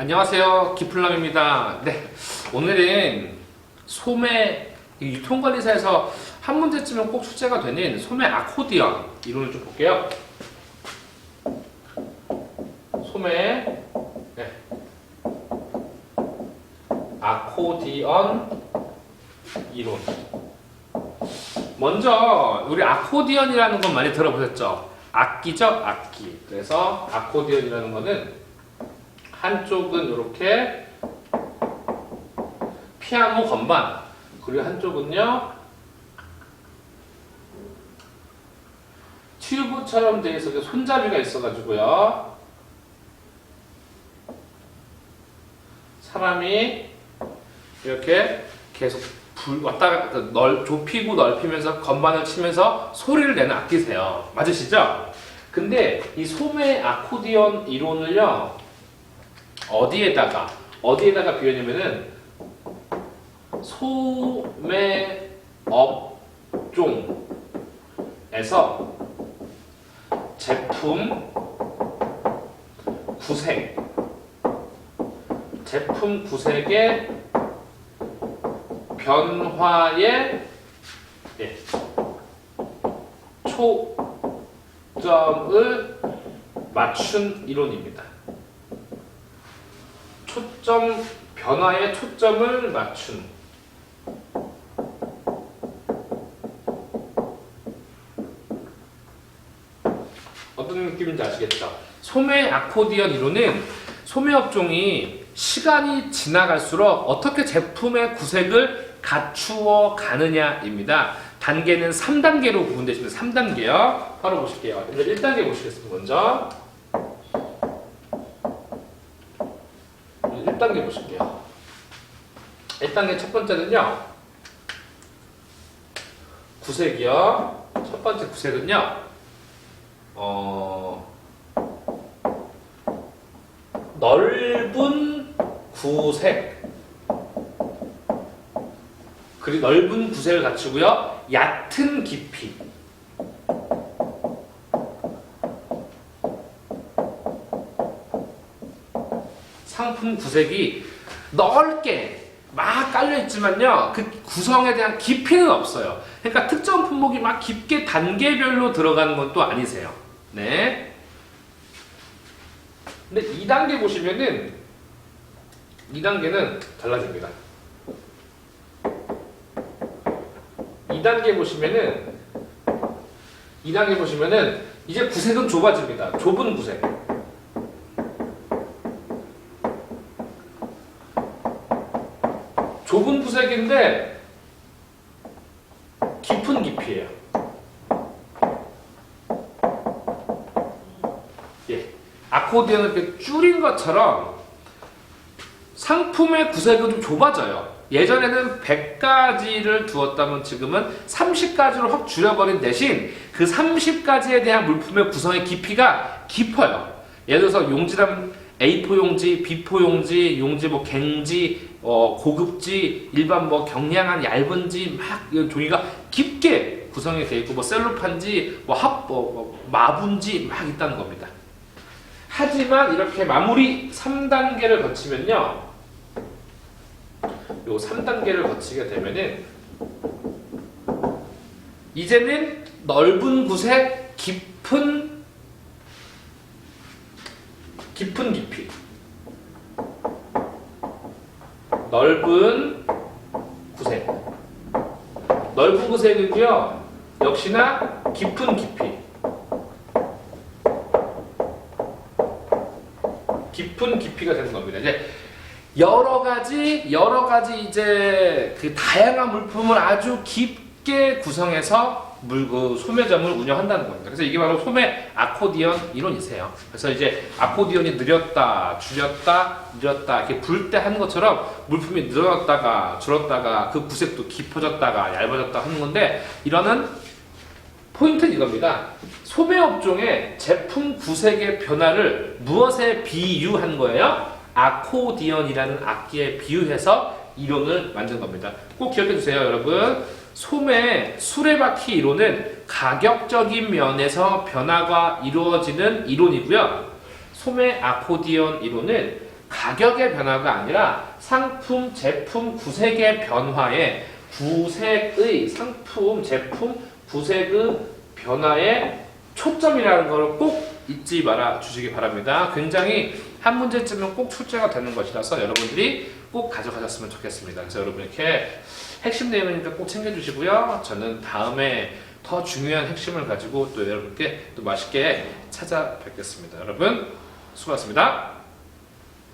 안녕하세요. 기플람입니다. 네. 오늘은 소매 이 유통관리사에서 한 문제쯤은 꼭 출제가 되는 소매 아코디언 이론을 좀 볼게요. 소매 네. 아코디언 이론. 먼저 우리 아코디언이라는 건 많이 들어보셨죠? 악기죠, 악기. 그래서 아코디언이라는 거는 한쪽은 이렇게 피아노 건반 그리고 한쪽은요 튜브처럼 되어 있어 손잡이가 있어가지고요 사람이 이렇게 계속 불 왔다 갔다 넓, 좁히고 넓히면서 건반을 치면서 소리를 내는 악기세요 맞으시죠? 근데 이 소매 아코디언 이론을요 어디에다가 어디에다가 비우냐면은 소매 업종에서 제품 구색 제품 구색의 변화에 예, 초점을 맞춘 이론입니다. 초점 변화에 초점을 맞춘 어떤 느낌인지 아시겠죠? 소매 아코디언 이론은 소매 업종이 시간이 지나갈수록 어떻게 제품의 구색을 갖추어 가느냐입니다. 단계는 3단계로 구분되시면 3단계요. 바로 보실게요. 1단계 보시겠습니다. 먼저 1단계 보실게요. 1단계 첫 번째는요. 구색이요. 첫 번째 구색은요. 어, 넓은 구색. 그리고 넓은 구색을 갖추고요. 얕은 깊이. 상품 구색이 넓게 막 깔려 있지만요. 그 구성에 대한 깊이는 없어요. 그러니까 특정 품목이 막 깊게 단계별로 들어가는 건 또 아니세요. 네. 근데 2단계 보시면은 2단계는 달라집니다. 2단계 보시면은 2단계 보시면은 이제 구색은 좁아집니다. 좁은 구색. 좁은 구색인데 깊은 깊이에요. 예. 아코디언을 이렇게 줄인 것처럼 상품의 구색은 좀 좁아져요. 예전에는 100가지를 두었다면 지금은 30가지로 확 줄여버린 대신 그 30가지에 대한 물품의 구성의 깊이가 깊어요. 예를 들어서 용지라면 A4 용지, B4 용지, 용지 뭐 갱지, 어, 고급지, 일반 뭐 경량한 얇은지 막 종이가 깊게 구성이 되어 있고 뭐 셀로판지, 뭐 합, 뭐, 뭐 마분지 막 있다는 겁니다. 하지만 이렇게 마무리 3단계를 거치면요. 요 3단계를 거치게 되면은 이제는 넓은 구색 깊은 깊은 깊이 넓은 구색. 넓은 구색은요. 역시나 깊은 깊이. 깊은 깊이가 되는 겁니다. 이제 여러 가지 여러 가지 이제 그 다양한 물품을 아주 깊게 구성해서 물, 그 소매점을 운영한다는 겁니다. 그래서 이게 바로 소매 아코디언 이론이세요. 그래서 이제 아코디언이 느렸다, 줄였다, 늘었다 이렇게 불 때 하는 것처럼 물품이 늘어났다가 줄었다가 그 구색도 깊어졌다가 얇아졌다 하는 건데 이러는 포인트는 이겁니다. 소매 업종의 제품 구색의 변화를 무엇에 비유한 거예요? 아코디언이라는 악기에 비유해서 이론을 만든 겁니다. 꼭 기억해 주세요, 여러분. 소매 수레바퀴 이론은 가격적인 면에서 변화가 이루어지는 이론이고요. 소매 아코디언 이론은 가격의 변화가 아니라 상품, 제품, 구색의 변화에 구색의 상품, 제품, 구색의 변화에 초점이라는 걸꼭 잊지 말아 주시기 바랍니다. 굉장히 한 문제쯤은 꼭 출제가 되는 것이라서 여러분들이 꼭 가져가셨으면 좋겠습니다. 그래서 여러분 이렇게 핵심 내용이니까 꼭 챙겨주시고요. 저는 다음에 더 중요한 핵심을 가지고 또 여러분께 또 맛있게 찾아뵙겠습니다. 여러분 수고하셨습니다.